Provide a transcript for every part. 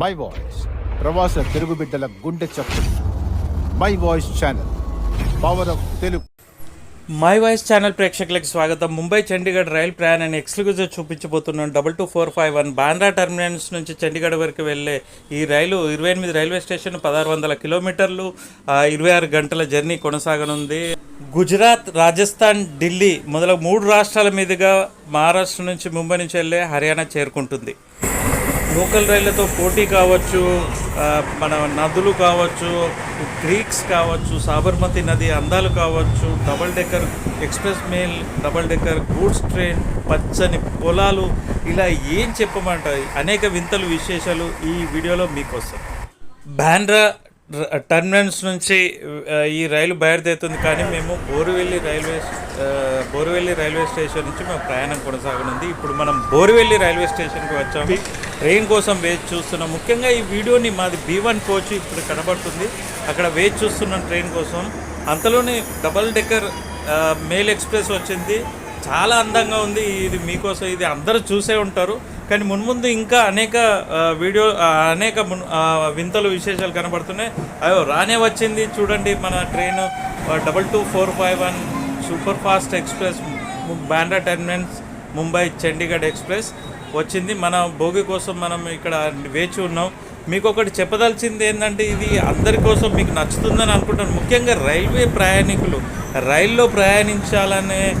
My voice ప్రవాస తెలుగు బిడ్డల గుండె చప్పుడు. My voice channel power of Telugu my voice channel ప్రేక్షకులకు స్వాగతం. ముంబై చండీగఢ్ రైలు ప్రయాణాన్ని ఎక్స్క్లూజివ్ చూపించబోతున్నాను double two four five one Bandra terminals నుంచి చండీగఢ్ వరకు వెళ్ళే ఈ రైలు ఇరవై ఎనిమిది రైల్వే స్టేషన్ పదహారు వందల కిలోమీటర్లు ఇరవై ఆరు గంటల జర్నీ కొనసాగనుంది. గుజరాత్ రాజస్థాన్ ఢిల్లీ మొదలగు మూడు రాష్ట్రాల మీదుగా మహారాష్ట్ర నుంచి ముంబై నుంచి వెళ్ళే హర్యానా చేరుకుంటుంది. లోకల్ రైళ్ళతో పోటీ కావచ్చు మన నదులు కావచ్చు క్రీక్స్ కావచ్చు సాబర్మతి నది అందాలు కావచ్చు double decker express mail double decker goods train పచ్చని పొలాలు ఇలా ఏం చెప్పమంటాయి అనేక వింతలు విశేషాలు ఈ వీడియోలో మీకోసం. బాండ్రా టర్మినల్స్ నుంచి ఈ రైలు బయలుదేరుతుంది కానీ మేము Borivali railway Borivali railway station నుంచి మేము ప్రయాణం కొనసాగనుంది. ఇప్పుడు మనం బోరువెల్లి రైల్వే స్టేషన్కి వచ్చాము. ట్రైన్ కోసం వేచి చూస్తున్నాం. ముఖ్యంగా ఈ వీడియోని మాది బీ వన్ కోచ్ ఇప్పుడు కనబడుతుంది. అక్కడ వేచి చూస్తున్నాం ట్రైన్ కోసం. అంతలోనే డబల్ డెక్కర్ మెయిల్ ఎక్స్ప్రెస్ వచ్చింది. చాలా అందంగా ఉంది. ఇది మీకోసం ఇది అందరూ చూసే ఉంటారు. కానీ మున్ముందు ఇంకా అనేక వీడియో అనేక మున్- వింతలు విశేషాలు కనబడుతున్నాయి. అయ్యో రానే వచ్చింది. చూడండి మన train double two four five one super fast express Bandra terminals Mumbai Chandigarh express వచ్చింది. మన భోగి కోసం మనం ఇక్కడ వేచి ఉన్నాం. మీకు ఒకటి చెప్పదలిచింది ఏంటంటే ఇది అందరి కోసం మీకు నచ్చుతుందని అనుకుంటాను. ముఖ్యంగా రైల్వే ప్రయాణికులు రైల్లో ప్రయాణించాలనే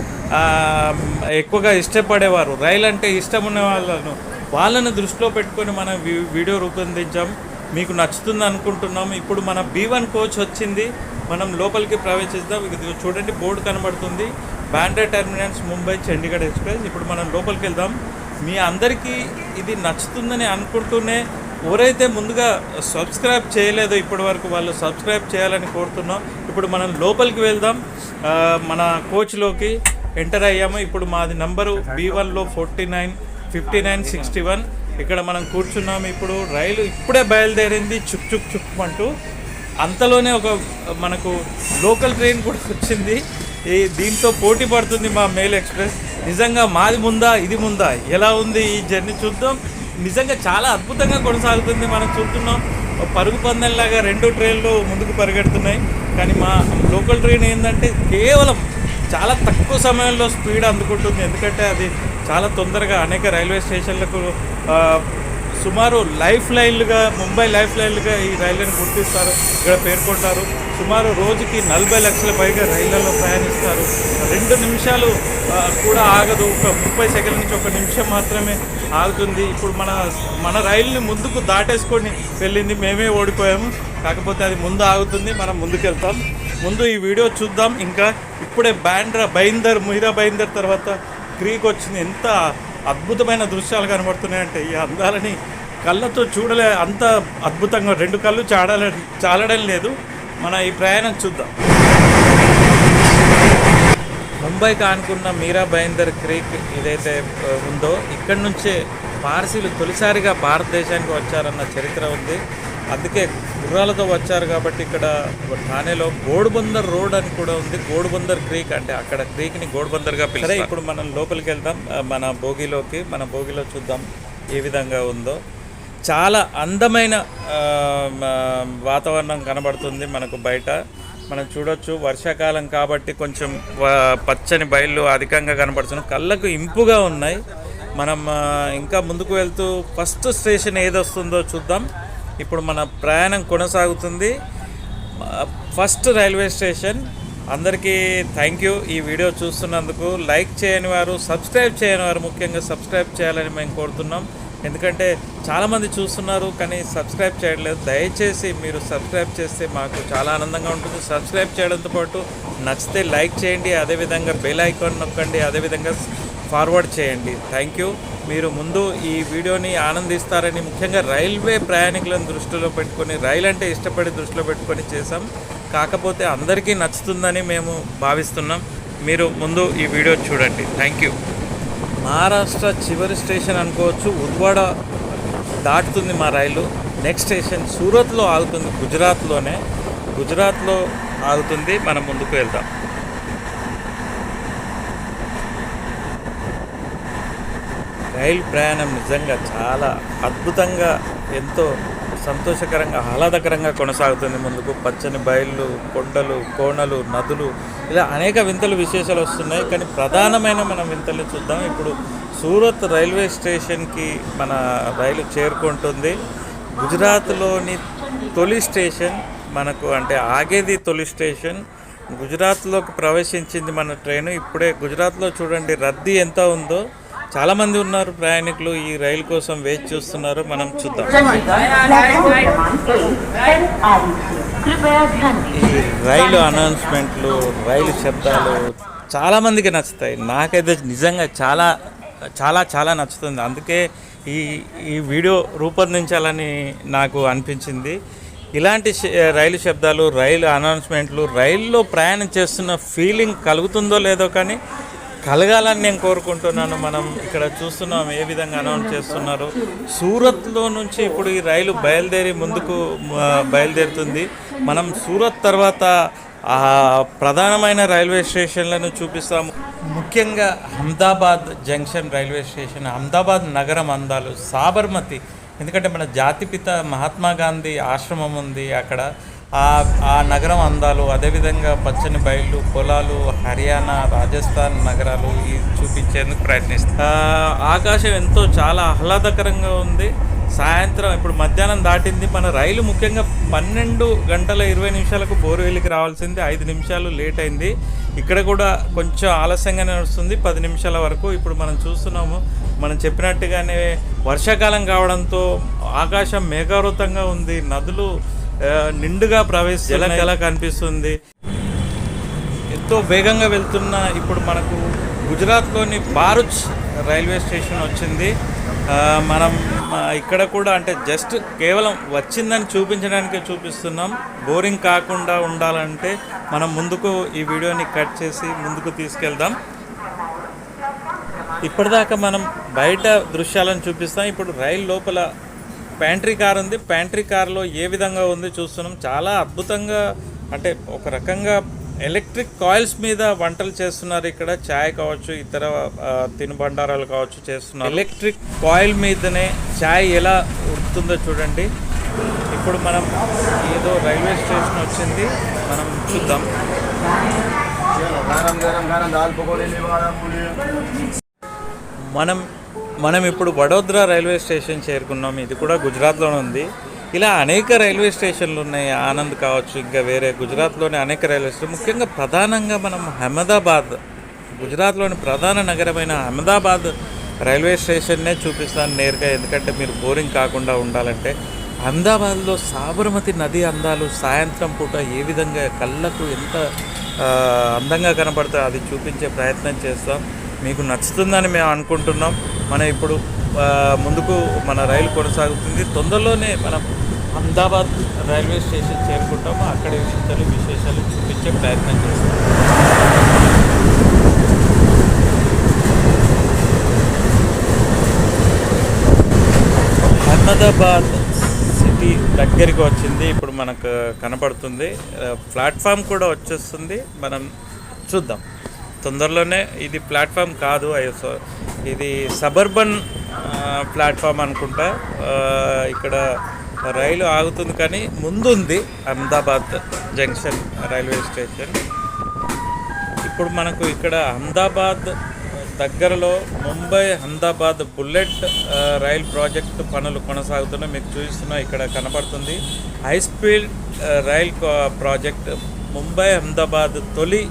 ఎక్కువగా ఇష్టపడేవారు. రైలు అంటే ఇష్టం ఉన్న వాళ్ళను. వాళ్ళని దృష్టిలో పెట్టుకొని మనం వీడియో రూపొందించాం. మీకు నచ్చుతుంది అనుకుంటున్నాం. ఇప్పుడు మన బీ వన్ కోచ్ వచ్చింది. మనం లోపలికి ప్రవేశిద్దాం. ఇది చూడండి బోర్డు కనబడుతుంది. Bandra terminals Mumbai Chandigarh express. ఇప్పుడు మనం లోపలికి వెళ్దాం. మీ అందరికీ ఇది నచ్చుతుందని అనుకుంటూనే ఎవరైతే ముందుగా సబ్స్క్రైబ్ చేయలేదో ఇప్పటి వరకు వాళ్ళు సబ్స్క్రైబ్ చేయాలని కోరుతున్నాం. ఇప్పుడు మనం లోపలికి వెళ్దాం. మన కోచ్లోకి ఎంటర్ అయ్యాము. ఇప్పుడు మాది నంబరు బీ వన్లో forty nine fifty nine sixty one ఇక్కడ మనం కూర్చున్నాము. ఇప్పుడు రైలు ఇప్పుడే బయలుదేరింది. చుక్ చుక్ చుక్ అంటూ అంతలోనే ఒక మనకు లోకల్ ట్రైన్ కూడా వచ్చింది. ఈ దీంతో పోటీ పడుతుంది మా మెయిల్ ఎక్స్ప్రెస్. నిజంగా మాది ముందా ఇది ముందా? ఎలా ఉంది ఈ జర్నీ చూద్దాం. నిజంగా చాలా అద్భుతంగా కొనసాగుతుంది మనం చూస్తున్నాం. పరుగు పందెంలాగా రెండు ట్రైన్లు ముందుకు పరిగెడుతున్నాయి. కానీ మా లోకల్ ట్రైన్ ఏంటంటే కేవలం చాలా తక్కువ సమయంలో స్పీడ్ అందుకుంటుంది. ఎందుకంటే అది చాలా తొందరగా అనేక రైల్వే స్టేషన్లకు సుమారు లైఫ్ లైన్లుగా ముంబై లైఫ్ లైన్లుగా ఈ రైళ్ళను గుర్తిస్తారు. ఇక్కడ పేర్కొంటారు. సుమారు రోజుకి నలభై లక్షల పైగా రైళ్ళలో ప్రయాణిస్తారు. రెండు నిమిషాలు కూడా ఆగదు. ఒక ముప్పై సెకండ్ల నుంచి ఒక నిమిషం మాత్రమే ఆగుతుంది. ఇప్పుడు మన మన రైలుని ముందుకు దాటేసుకొని వెళ్ళింది. మేమే ఓడిపోయాము. కాకపోతే అది ముందు ఆగుతుంది. మనం ముందుకెళ్తాం. ముందు ఈ వీడియో చూద్దాం. ఇంకా ఇప్పుడే బ్యాండ్రా బైందర్ ముహిరా బైందర్ తర్వాత క్రీక్ వచ్చింది. ఎంత అద్భుతమైన దృశ్యాలు కనబడుతున్నాయంటే ఈ అందాలని కళ్ళతో చూడలే అంత అద్భుతంగా. రెండు కళ్ళు చాడాల చాలడం లేదు. మన ఈ ప్రయాణం చూద్దాం. ముంబైకి ఆనుకున్న మీరా బైందర్ క్రీక్ ఏదైతే ఉందో ఇక్కడి నుంచే పార్సీలు తొలిసారిగా భారతదేశానికి వచ్చారన్న చరిత్ర ఉంది. అందుకే గుర్రాలతో వచ్చారు కాబట్టి ఇక్కడ ఠానేలో గోడుబందర్ రోడ్ అని కూడా ఉంది. గోడుబందర్ క్రీక్ అంటే అక్కడ క్రీక్ని గోడుబందర్గా పిలుస్తారు. ఇప్పుడు మనం లోపలికి వెళ్దాం. మన భోగిలోకి మన భోగిలో చూద్దాం ఏ విధంగా ఉందో. చాలా అందమైన వాతావరణం కనబడుతుంది మనకు బయట. మనం చూడొచ్చు వర్షాకాలం కాబట్టి కొంచెం పచ్చని బయళ్ళు అధికంగా కనబడుతున్నాయి. కళ్ళకు ఇంపుగా ఉన్నాయి. మనం ఇంకా ముందుకు వెళ్తూ ఫస్ట్ స్టేషన్ ఏది వస్తుందో చూద్దాం. ఇప్పుడు మన ప్రయాణం కొనసాగుతుంది. First railway station. అందరికీ థ్యాంక్ యూ. ఈ వీడియో చూస్తున్నందుకు లైక్ చేయని వారు సబ్స్క్రైబ్ చేయని వారు ముఖ్యంగా సబ్స్క్రైబ్ చేయాలని మేము కోరుతున్నాం. ఎందుకంటే చాలామంది చూస్తున్నారు కానీ సబ్స్క్రైబ్ చేయట్లేదు. దయచేసి మీరు సబ్స్క్రైబ్ చేస్తే మాకు చాలా ఆనందంగా ఉంటుంది. సబ్స్క్రైబ్ చేయడంతో పాటు నచ్చితే లైక్ చేయండి. అదేవిధంగా బెల్ ఐకాన్ నొక్కండి. అదేవిధంగా ఫార్వర్డ్ చేయండి. థ్యాంక్ యూ మీరు ముందు ఈ వీడియోని ఆనందిస్తారని ముఖ్యంగా రైల్వే ప్రయాణికులను దృష్టిలో పెట్టుకొని రైలు అంటే ఇష్టపడి దృష్టిలో పెట్టుకొని చేసాం కాకపోతే అందరికీ నచ్చుతుందని మేము భావిస్తున్నాం. మీరు ముందు ఈ వీడియో చూడండి. థ్యాంక్ యూ మహారాష్ట్ర చివరి స్టేషన్ అనుకోవచ్చు. ఉద్వాడ దాటుతుంది మా రైలు. నెక్స్ట్ స్టేషన్ సూరత్లో ఆగుతుంది. గుజరాత్లోనే. గుజరాత్లో ఆగుతుంది. మనం ముందుకు వెళ్దాం. రైలు ప్రయాణం నిజంగా చాలా అద్భుతంగా ఎంతో సంతోషకరంగా ఆహ్లాదకరంగా కొనసాగుతుంది ముందుకు. పచ్చని బయళ్ళు కొండలు కోణలు నదులు ఇలా అనేక వింతలు విశేషాలు వస్తున్నాయి. కానీ ప్రధానమైన మనం వింతలు చూద్దాం. ఇప్పుడు సూరత్ రైల్వే స్టేషన్కి మన రైలు చేరుకుంటుంది. గుజరాత్లోని తొలి స్టేషన్ మనకు అంటే ఆగేది తొలి స్టేషన్. గుజరాత్లోకి ప్రవేశించింది మన ట్రైన్. ఇప్పుడే గుజరాత్లో చూడండి రద్దీ ఎంత ఉందో. చాలామంది ఉన్నారు ప్రయాణికులు ఈ రైలు కోసం వేచి చూస్తున్నారు. మనం చూద్దాం. ఈ రైలు అనౌన్స్మెంట్లు రైలు శబ్దాలు చాలామందికి నచ్చుతాయి. నాకైతే నిజంగా చాలా చాలా చాలా నచ్చుతుంది. అందుకే ఈ ఈ వీడియో రూపొందించాలని నాకు అనిపించింది. ఇలాంటి రైలు శబ్దాలు రైలు అనౌన్స్మెంట్లు రైల్లో ప్రయాణం చేస్తున్న ఫీలింగ్ కలుగుతుందో లేదో కానీ కలగాలని నేను కోరుకుంటున్నాను. మనం ఇక్కడ చూస్తున్నాం ఏ విధంగా అనౌన్స్ చేస్తున్నారు. సూరత్లో నుంచి ఇప్పుడు ఈ రైలు బయలుదేరి ముందుకు బయలుదేరుతుంది. మనం సూరత్ తర్వాత ఆ ప్రధానమైన రైల్వే స్టేషన్లను చూపిస్తాము. ముఖ్యంగా Ahmedabad junction railway station Ahmedabad నగరం అందాలు సాబర్మతి. ఎందుకంటే మన జాతిపిత మహాత్మా గాంధీ ఆశ్రమం ఉంది అక్కడ. ఆ ఆ నగరం అందాలు అదేవిధంగా పచ్చని బయళ్ళు పొలాలు హర్యానా రాజస్థాన్ నగరాలు ఇవి చూపించేందుకు ప్రయత్నిస్తాను ఆకాశం ఎంతో చాలా ఆహ్లాదకరంగా ఉంది. సాయంత్రం ఇప్పుడు మధ్యాహ్నం దాటింది. మన రైలు ముఖ్యంగా పన్నెండు గంటల ఇరవై నిమిషాలకు బోరువేలికి రావాల్సింది. ఐదు నిమిషాలు లేట్ అయింది. ఇక్కడ కూడా కొంచెం ఆలస్యంగానే నడుస్తుంది పది నిమిషాల వరకు ఇప్పుడు మనం చూస్తున్నాము. మనం చెప్పినట్టుగానే వర్షాకాలం కావడంతో ఆకాశం మేఘావృతంగా ఉంది. నదులు నిండుగా ప్రవేశ జలకళ కనిపిస్తుంది. ఎంతో వేగంగా వెళ్తున్న ఇప్పుడు మనకు గుజరాత్లోని బారుచ్ రైల్వే స్టేషన్ వచ్చింది. మనం ఇక్కడ కూడా అంటే జస్ట్ కేవలం వచ్చిందని చూపించడానికే చూపిస్తున్నాం. బోరింగ్ కాకుండా ఉండాలంటే మనం ముందుకు ఈ వీడియోని కట్ చేసి ముందుకు తీసుకెళ్దాం. ఇప్పటిదాకా మనం బయట దృశ్యాలను చూపిస్తాం. ఇప్పుడు రైలు లోపల ప్యాంట్రీ కార్ ఉంది. ప్యాంట్రీ కార్లో ఏ విధంగా ఉంది చూస్తున్నాం. చాలా అద్భుతంగా అంటే ఒక రకంగా ఎలక్ట్రిక్ కాయిల్స్ మీద వంటలు చేస్తున్నారు ఇక్కడ. ఛాయ్ కావచ్చు ఇతర తినుబండారాలు కావచ్చు చేస్తున్నారు. ఎలక్ట్రిక్ కాయిల్ మీదనే ఛాయ్ ఎలా ఉడుతుందో చూడండి. ఇప్పుడు మనం ఏదో రైల్వే స్టేషన్ వచ్చింది. మనం చూద్దాం. మనం మనం ఇప్పుడు వడోదరా రైల్వే స్టేషన్ చేరుకున్నాం. ఇది కూడా గుజరాత్లోనే ఉంది. ఇలా అనేక రైల్వే స్టేషన్లు ఉన్నాయి. ఆనంద్ కావచ్చు ఇంకా వేరే గుజరాత్లోని అనేక రైల్వే స్టేషన్ ముఖ్యంగా ప్రధానంగా మనం అహ్మదాబాద్ గుజరాత్లోని ప్రధాన నగరమైన అహ్మదాబాద్ రైల్వే స్టేషన్నే చూపిస్తాను నేరుగా. ఎందుకంటే మీరు బోరింగ్ కాకుండా ఉండాలంటే అహ్మదాబాద్లో సాబర్మతి నది అందాలు సాయంత్రం పూట ఏ విధంగా కళ్ళకు ఎంత అందంగా కనపడుతుందో అది చూపించే ప్రయత్నం చేస్తాం. మీకు నచ్చుతుందని మేము అనుకుంటున్నాం. మనం ఇప్పుడు ముందుకు మన రైలు కొనసాగుతుంది. తొందరలోనే మనం అహ్మదాబాద్ రైల్వే స్టేషన్ చేరుకుంటాము. అక్కడ విషయాలు విశేషాలు చూపించే ప్రయత్నం చేస్తాం. అహ్మదాబాద్ సిటీ దగ్గరికి వచ్చింది. ఇప్పుడు మనకు కనపడుతుంది. ప్లాట్ఫామ్ కూడా వచ్చేస్తుంది. మనం చూద్దాం. తొందరలోనే ఇది ప్లాట్ఫామ్ కాదు అయ్యో సో- ఇది సబర్బన్ ప్లాట్ఫామ్ అనుకుంటా. ఇక్కడ రైలు ఆగుతుంది కానీ ముందుంది అహ్మదాబాద్ జంక్షన్ రైల్వే స్టేషన్. ఇప్పుడు మనకు ఇక్కడ అహ్మదాబాద్ దగ్గరలో Mumbai Ahmedabad bullet rail project పనులు కొనసాగుతున్నాయి. మీకు చూస్తున్నా ఇక్కడ కనపడుతుంది high speed rail project Mumbai Ahmedabad తొలి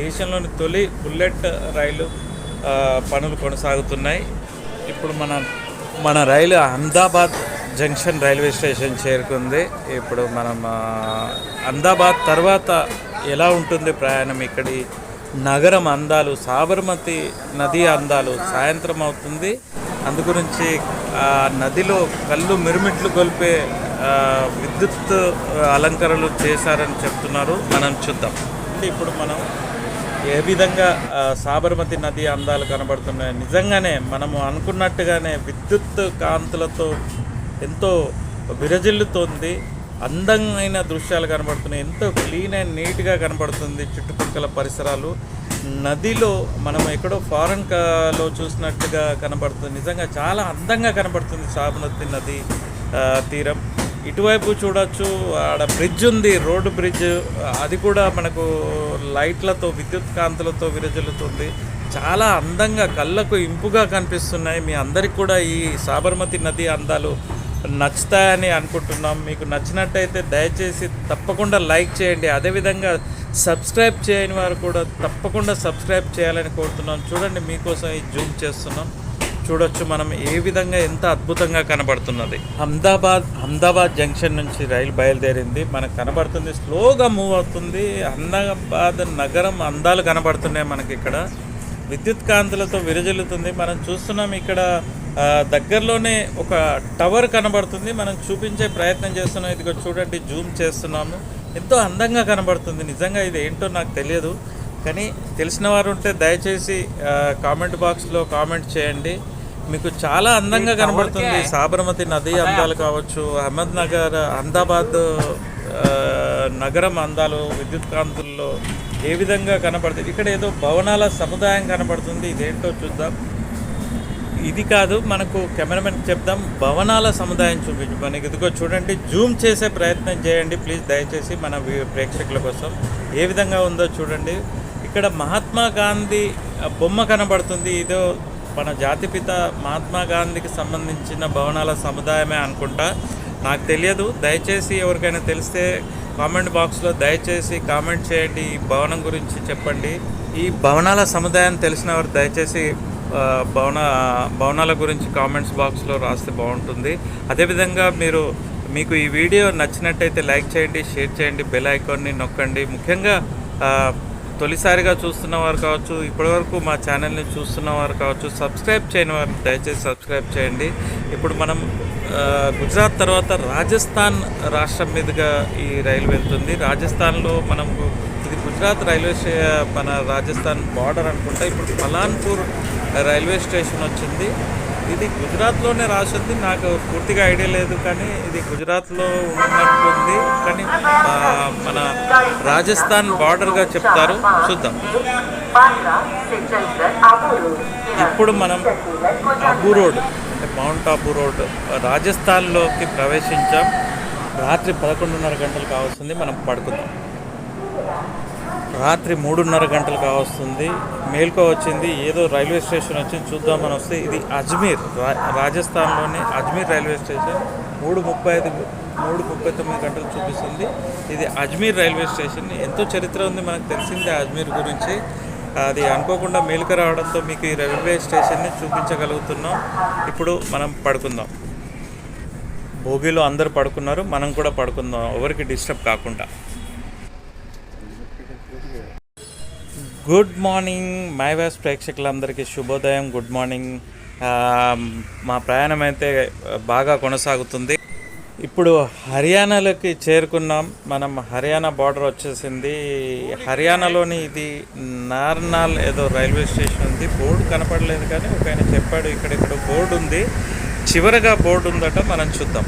దేశంలోని తొలి బుల్లెట్ రైలు పనులు కొనసాగుతున్నాయి. ఇప్పుడు మన మన రైలు అహ్మదాబాద్ జంక్షన్ రైల్వే స్టేషన్ చేరుకుంది. ఇప్పుడు మనం అహ్మదాబాద్ తర్వాత ఎలా ఉంటుంది ప్రయాణం? ఇక్కడి నగరం అందాలు సాబర్మతి నది అందాలు సాయంత్రం అవుతుంది. అందుగురించి ఆ నదిలో కళ్ళు మిరుమిట్లు కొలిపే విద్యుత్ అలంకరణలు చేశారని చెప్తున్నారు. మనం చూద్దాం. ఇప్పుడు మనం ఏ విధంగా సాబర్మతి నది అందాలు కనబడుతున్నాయి నిజంగానే మనము అనుకున్నట్టుగానే విద్యుత్ కాంతులతో ఎంతో విరజిల్లుతోంది. అందమైన దృశ్యాలు కనబడుతున్నాయి. ఎంతో క్లీన్ అండ్ నీట్గా కనబడుతుంది చుట్టుపక్కల పరిసరాలు. నదిలో మనం ఎక్కడో ఫారెన్ కాలో చూసినట్టుగా కనబడుతుంది. నిజంగా చాలా అందంగా కనబడుతుంది సాబర్మతి నది తీరం. ఇటువైపు చూడొచ్చు ఆడ బ్రిడ్జ్ ఉంది రోడ్డు బ్రిడ్జ్ అది కూడా మనకు లైట్లతో విద్యుత్ కాంతులతో విరజిల్లుతుంది. చాలా అందంగా కళ్ళకు ఇంపుగా కనిపిస్తున్నాయి. మీ అందరికి కూడా ఈ సాబర్మతి నది అందాలు నచ్చుతాయని అనుకుంటున్నాం. మీకు నచ్చినట్టయితే దయచేసి తప్పకుండా లైక్ చేయండి. అదేవిధంగా సబ్స్క్రైబ్ చేయని వారు కూడా తప్పకుండా సబ్స్క్రైబ్ చేయాలని కోరుతున్నాం. చూడండి మీకోసం ఈ జూమ్ చేస్తున్నాం. చూడొచ్చు మనం ఏ విధంగా ఎంత అద్భుతంగా కనబడుతున్నది. అహ్మదాబాద్ అహ్మదాబాద్ జంక్షన్ నుంచి రైలు బయలుదేరింది. మనకు కనబడుతుంది స్లోగా మూవ్ అవుతుంది. అహ్మదాబాద్ నగరం అందాలు కనబడుతున్నాయి మనకి ఇక్కడ. విద్యుత్ కాంతులతో విరజిల్లుతుంది. మనం చూస్తున్నాం ఇక్కడ దగ్గరలోనే ఒక టవర్ కనబడుతుంది. మనం చూపించే ప్రయత్నం చేస్తున్నాం. ఇదిగో చూడండి జూమ్ చేస్తున్నాము. ఎంతో అందంగా కనబడుతుంది. నిజంగా ఇది ఏంటో నాకు తెలియదు. కానీ తెలిసిన వారు ఉంటే దయచేసి కామెంట్ బాక్స్లో కామెంట్ చేయండి. మీకు చాలా అందంగా కనబడుతుంది. సాబర్మతి నది అందాలు కావచ్చు అహ్మద్ నగర్ అహ్మదాబాద్ నగరం అందాలు విద్యుత్ కాంతుల్లో ఏ విధంగా కనబడుతుంది ఇక్కడ ఏదో భవనాల సముదాయం కనబడుతుంది ఇదేంటో చూద్దాం. ఇది కాదు మనకు కెమెరామెన్ చెప్దాం. భవనాల సముదాయం చూపించు మనకి ఇదిగో చూడండి. జూమ్ చేసే ప్రయత్నం చేయండి. ప్లీజ్ దయచేసి మన ప్రేక్షకుల కోసం. ఏ విధంగా ఉందో చూడండి. ఇక్కడ మహాత్మా గాంధీ బొమ్మ కనబడుతుంది. ఇదో మన జాతిపిత మహాత్మా గాంధీకి సంబంధించిన భవనాల సముదాయమే అనుకుంటా. నాకు తెలియదు. దయచేసి ఎవరికైనా తెలిస్తే కామెంట్ బాక్స్లో దయచేసి కామెంట్ చేయండి. ఈ భవనం గురించి చెప్పండి. ఈ భవనాల సముదాయం తెలిసిన వారు దయచేసి భవన భవనాల గురించి కామెంట్స్ బాక్స్లో రాస్తే బాగుంటుంది. అదేవిధంగా మీరు మీకు ఈ వీడియో నచ్చినట్టయితే లైక్ చేయండి షేర్ చేయండి బెల్ ఐకాన్ని నొక్కండి. ముఖ్యంగా తొలిసారిగా చూస్తున్న వారు కావచ్చు ఇప్పటివరకు మా ఛానల్ని చూస్తున్న వారు కావచ్చు సబ్స్క్రైబ్ చేయని వారు దయచేసి సబ్స్క్రైబ్ చేయండి. ఇప్పుడు మనం గుజరాత్ తర్వాత రాజస్థాన్ రాష్ట్రం మీదుగా ఈ రైలు వెళ్తుంది. రాజస్థాన్లో మనం ఇది గుజరాత్ రైల్వే స్టే మన రాజస్థాన్ బార్డర్ అనుకుంటా ఇప్పుడు పలాన్పూర్ రైల్వే స్టేషన్ వచ్చింది. ఇది గుజరాత్లోనే రాసింది. నాకు పూర్తిగా ఐడియా లేదు కానీ ఇది గుజరాత్లో ఉన్నట్టుంది. కానీ మన రాజస్థాన్ బార్డర్గా చెప్తారు. చూద్దాం. ఇప్పుడు మనం అబు రోడ్ అంటే మౌంట్ అబు రోడ్ రాజస్థాన్లోకి ప్రవేశించాం. రాత్రి పదకొండున్నర గంటలు కావాల్సింది. మనం పడుకుందాం. రాత్రి మూడున్నర గంటలు కావస్తుంది మేల్కో వచ్చింది. ఏదో రైల్వే స్టేషన్ వచ్చింది. చూద్దామని వస్తే ఇది అజ్మీర్. రా రాజస్థాన్లోని అజ్మీర్ రైల్వే స్టేషన్. మూడు ముప్పై ఐదు మూడు ముప్పై తొమ్మిది గంటలు చూపిస్తుంది. ఇది అజ్మీర్ రైల్వే స్టేషన్. ఎంతో చరిత్ర ఉంది మనకు తెలిసిందే అజ్మీర్ గురించి. అది అనుకోకుండా మేలుక రావడంతో మీకు ఈ రైల్వే స్టేషన్ని చూపించగలుగుతున్నాం. ఇప్పుడు మనం పడుకుందాం. భోగిలో అందరూ పడుకున్నారు. మనం కూడా పడుకుందాం. ఎవరికి డిస్టర్బ్ కాకుండా. గుడ్ మార్నింగ్ మైవాస్ ప్రేక్షకులందరికీ శుభోదయం. Good morning. మా ప్రయాణం అయితే బాగా కొనసాగుతుంది. ఇప్పుడు హర్యానాలోకి చేరుకున్నాం. మనం హర్యానా బార్డర్ వచ్చేసింది. హర్యానాలోని ఇది నార్నాల్ ఏదో రైల్వే స్టేషన్ ఉంది. బోర్డు కనపడలేదు కానీ ఒక ఆయన చెప్పాడు ఇక్కడ ఇక్కడ బోర్డు ఉంది. చివరగా బోర్డు ఉందట మనం చూద్దాం.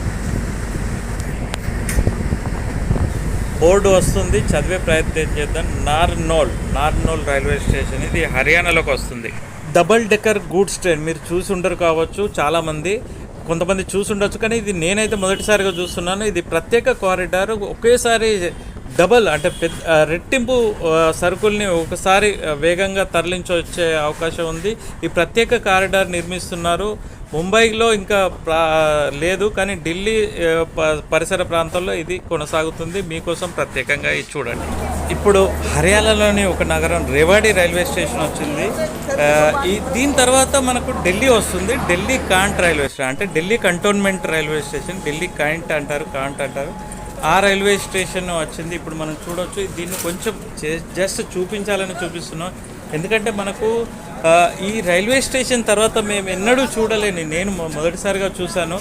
బోర్డు వస్తుంది చదివే ప్రయత్నం చేద్దాం? నార్నోల్ నార్నోల్ రైల్వే స్టేషన్ ఇది హర్యానాలోకి వస్తుంది. డబల్ డెక్కర్ గూడ్స్ ట్రైన్ మీరు చూసి ఉండరు కావచ్చు చాలామంది కొంతమంది చూసి ఉండొచ్చు కానీ ఇది నేనైతే మొదటిసారిగా చూస్తున్నాను. ఇది ప్రత్యేక కారిడార్ ఒకేసారి డబల్ అంటే పెద్ద రెట్టింపు సరుకుల్ని ఒకసారి వేగంగా తరలించొచ్చే అవకాశం ఉంది. ఈ ప్రత్యేక కారిడార్ నిర్మిస్తున్నారు. ముంబైలో ఇంకా ప్రా లేదు కానీ ఢిల్లీ ప- పరిసర ప్రాంతాల్లో ఇది కొనసాగుతుంది. మీకోసం ప్రత్యేకంగా ఇది చూడండి. ఇప్పుడు హర్యానాలోని ఒక నగరం రేవాడి రైల్వే స్టేషన్ వచ్చింది. ఈ దీని తర్వాత మనకు ఢిల్లీ వస్తుంది. ఢిల్లీ కాంట్ రైల్వే స్టేషన్ అంటే Delhi cantonment railway station. Delhi cantt అంటారు కాంట్ అంటారు. ఆ రైల్వే స్టేషన్ వచ్చింది. ఇప్పుడు మనం చూడవచ్చు దీన్ని కొంచెం జస్ట్ చూపించాలని చూపిస్తున్నాం. ఎందుకంటే మనకు ఈ రైల్వే స్టేషన్ తర్వాత మేము ఎన్నడూ చూడలేని నేను మొదటిసారిగా చూశాను.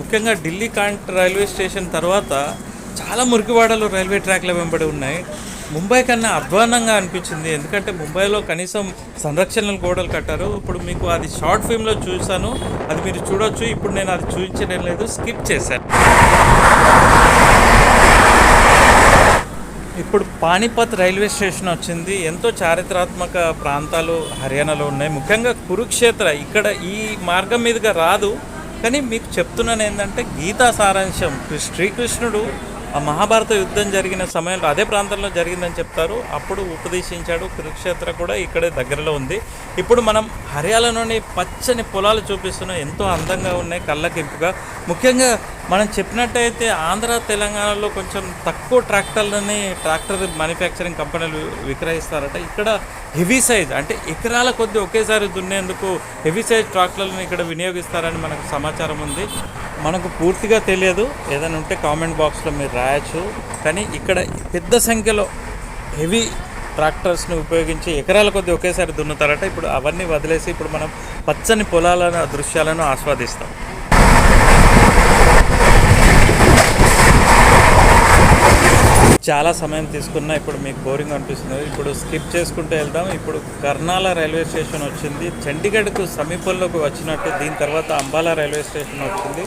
ముఖ్యంగా ఢిల్లీ కాంట్ రైల్వే స్టేషన్ తర్వాత చాలా మురికివాడలు రైల్వే ట్రాక్ల వెంబడి ఉన్నాయి. ముంబై కన్నా అధ్వానంగా అనిపించింది. ఎందుకంటే ముంబైలో కనీసం సంరక్షణలు గోడలు కట్టారు. ఇప్పుడు మీకు అది షార్ట్ ఫిల్మ్లో చూశాను. అది మీరు చూడొచ్చు. ఇప్పుడు నేను అది చూపించడం లేదు స్కిప్ చేశాను. ఇప్పుడు పానీపత్ రైల్వే స్టేషన్ వచ్చింది. ఎంతో చారిత్రాత్మక ప్రాంతాలు హర్యానాలో ఉన్నాయి. ముఖ్యంగా కురుక్షేత్ర ఇక్కడ ఈ మార్గం మీదుగా రాదు. కానీ మీకు చెప్తున్నాను ఏంటంటే గీతా సారాంశం. శ్రీకృష్ణుడు ఆ మహాభారత యుద్ధం జరిగిన సమయంలో అదే ప్రాంతంలో జరిగిందని చెప్తారు. అప్పుడు ఉపదేశించాడు. కురుక్షేత్ర కూడా ఇక్కడే దగ్గరలో ఉంది. ఇప్పుడు మనం హర్యానాలోని పచ్చని పొలాలు చూపిస్తున్నాం. ఎంతో అందంగా ఉన్నాయి. కళ్ళకింపుగా ముఖ్యంగా మనం చెప్పినట్టయితే ఆంధ్ర తెలంగాణలో కొంచెం తక్కువ ట్రాక్టర్లని ట్రాక్టర్ మ్యానుఫ్యాక్చరింగ్ కంపెనీలు విక్రయిస్తారట. ఇక్కడ హెవీ సైజ్ అంటే ఎకరాల కొద్ది ఒకేసారి దున్నేందుకు హెవీ సైజ్ ట్రాక్టర్లను ఇక్కడ వినియోగిస్తారని మనకు సమాచారం ఉంది. మనకు పూర్తిగా తెలియదు. ఏదైనా ఉంటే కామెంట్ బాక్స్లో మీరు రాయొచ్చు. కానీ ఇక్కడ పెద్ద సంఖ్యలో హెవీ ట్రాక్టర్స్ని ఉపయోగించి ఎకరాల కొద్ది ఒకేసారి దున్నుతారట. ఇప్పుడు అవన్నీ వదిలేసి ఇప్పుడు మనం పచ్చని పొలాలను దృశ్యాలను ఆస్వాదిస్తాం. చాలా సమయం తీసుకున్నా ఇప్పుడు మీకు బోరింగ్ అనిపిస్తుంది. ఇప్పుడు స్కిప్ చేసుకుంటూ వెళ్దాం. ఇప్పుడు కర్నాల రైల్వే స్టేషన్ వచ్చింది. చండీగఢ్కు సమీపంలోకి వచ్చినట్టు దీని తర్వాత అంబాలా రైల్వే స్టేషన్ వచ్చింది.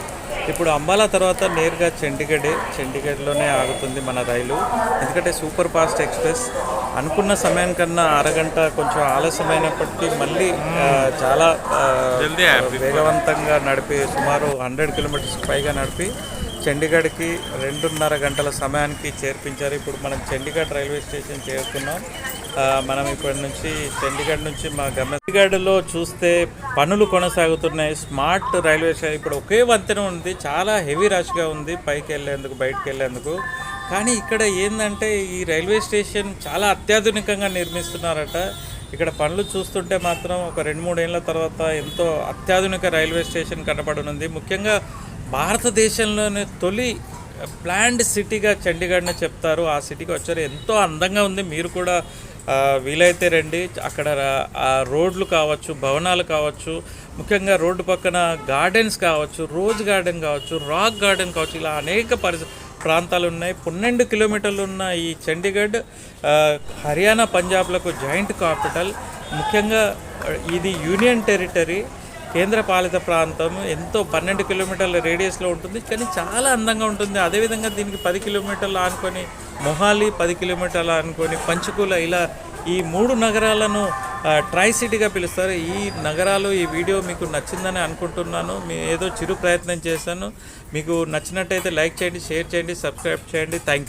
ఇప్పుడు అంబాలా తర్వాత నేరుగా చండీగఢ్ చండీగఢ్లోనే ఆగుతుంది మన రైలు. ఎందుకంటే సూపర్ ఫాస్ట్ ఎక్స్ప్రెస్. అనుకున్న సమయం కన్నా అరగంట కొంచెం ఆలస్యమైనప్పటికీ మళ్ళీ చాలా వేగవంతంగా నడిపి సుమారు హండ్రెడ్ కిలోమీటర్స్ పైగా నడిపి చండీగఢ్కి రెండున్నర గంటల సమయానికి చేర్పించారు. ఇప్పుడు మనం చండీగఢ్ రైల్వే స్టేషన్ చేరుకున్నాం. మనం ఇప్పటి నుంచి చండీగఢ్ నుంచి మా గమ్య చండీగఢ్లో చూస్తే పనులు కొనసాగుతున్నాయి. స్మార్ట్ రైల్వే స్టేషన్ ఇప్పుడు ఒకే వంతెన ఉంది. చాలా హెవీ రష్గా ఉంది పైకి వెళ్ళేందుకు బయటకు వెళ్ళేందుకు. కానీ ఇక్కడ ఏంటంటే ఈ రైల్వే స్టేషన్ చాలా అత్యాధునికంగా నిర్మిస్తున్నారట. ఇక్కడ పనులు చూస్తుంటే మాత్రం ఒక రెండు మూడేళ్ళ తర్వాత ఎంతో అత్యాధునిక రైల్వే స్టేషన్ కనపడనుంది. ముఖ్యంగా భారతదేశంలోనే తొలి ప్లాండ్ సిటీగా చండీగఢ్ని చెప్తారు. ఆ సిటీకి వచ్చారు. ఎంతో అందంగా ఉంది. మీరు కూడా వీలైతే రండి. అక్కడ ఆ రోడ్లు కావచ్చు భవనాలు కావచ్చు ముఖ్యంగా రోడ్డు పక్కన గార్డెన్స్ కావచ్చు రోజ్ గార్డెన్ కావచ్చు రాక్ గార్డెన్ కావచ్చు ఇలా అనేక పరిస ప్రాంతాలు ఉన్నాయి. పన్నెండు కిలోమీటర్లు ఉన్న ఈ చండీగఢ్ హర్యానా పంజాబ్లకు జాయింట్ క్యాపిటల్. ముఖ్యంగా ఇది యూనియన్ టెరిటరీ. కేంద్రపాలిత ప్రాంతం ఎంతో పన్నెండు కిలోమీటర్ల రేడియస్లో ఉంటుంది కానీ చాలా అందంగా ఉంటుంది. అదేవిధంగా దీనికి పది కిలోమీటర్లు ఆనుకొని మొహాలి పది కిలోమీటర్లు ఆనుకొని పంచకూల ఇలా ఈ మూడు నగరాలను ట్రై సిటీగా పిలుస్తారు. ఈ నగరాలు ఈ వీడియో మీకు నచ్చిందని అనుకుంటున్నాను. మీ ఏదో చిరు ప్రయత్నం చేశాను. మీకు నచ్చినట్టయితే లైక్ చేయండి షేర్ చేయండి సబ్స్క్రైబ్ చేయండి. Thank you